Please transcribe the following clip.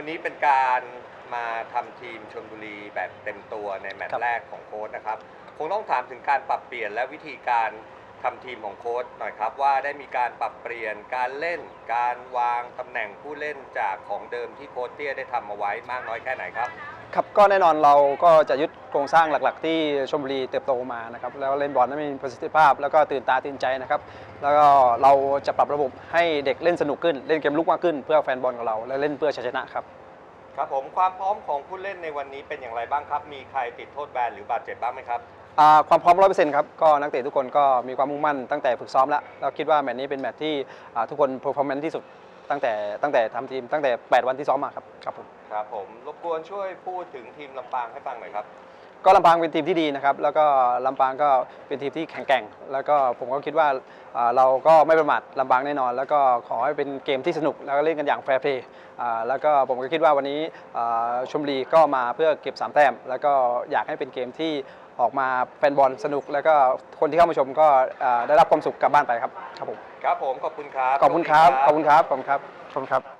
วันนี้เป็นการมาทำทีมชลบุรีแบบเต็มตัวในแมตช์แรกของโค้ชนะครับ คงต้องถามถึงการปรับเปลี่ยนและวิธีการ ทำทีมของโค้ชหน่อยครับว่าได้มีการปรับเปลี่ยนการเล่น การวางตำแหน่งผู้เล่นจากของเดิมที่โค้ชเตี้ยได้ทำเอาไว้มากน้อยแค่ไหนครับ ครับก็แน่นอนเราก็จะยึดโครงสร้างหลักๆ ที่ชมบุรีเติบโตมานะครับแล้วเล่นบอลนั้นมีประสิทธิภาพ แล้วก็ตื่นตาตื่นใจนะครับ แล้วก็เราจะปรับระบบให้เด็กเล่นสนุกขึ้น เล่นเกมลุกมากขึ้นเพื่อแฟนบอลของเรา และเล่นเพื่อชัยชนะครับครับผมความพร้อมของผู้เล่นในวันนี้เป็นอย่างไรบ้างครับ มีใครติดโทษแบนหรือบาดเจ็บบ้างไหมครับ อ่าความพร้อมร้อยเปอร์เซ็นต์ครับก็นักเตะทุกคนก็มีความมุ่งมั่นตั้งแต่ฝึกซ้อมแล้วเราคิดว่าแมตช์นี้เป็นแมตช์ที่อ่าทุกคนเพอร์ฟอร์แมนซ์ที่สุดตั้งแต่ตั้งแต่ทำทีมตั้งแต่ 8 วันที่ซ้อมมาครับครับผม ครับผมรบกวนช่วยพูดถึงทีมลำปางให้ฟังหน่อยครับ ก็ลำปางเป็นทีมที่ดีนะครับ แล้วก็ลำปางก็เป็นทีมที่แข็งแกร่ง แล้วก็ผมก็คิดว่าอ่าเราก็ไม่ประมาทลำปางแน่นอน แล้วก็ขอให้เป็นเกมที่สนุกแล้วก็เล่นกันอย่างแฟร์เพลย์แล้วก็ผมก็คิดว่าวันนี้อ่าชมบุรีก็มาเพื่อเก็บ3แต้มแล้วก็อยากให้เป็นเกมที่ออกมาแฟนบอลสนุก แล้วก็คนที่เข้ามาชมก็อ่าได้รับความสุขกลับบ้านไปครับครับผมครับผมขอบคุณครับขอบคุณครับสวัสดีขอบคุณครับขอบคุณครับขอบคุณครับ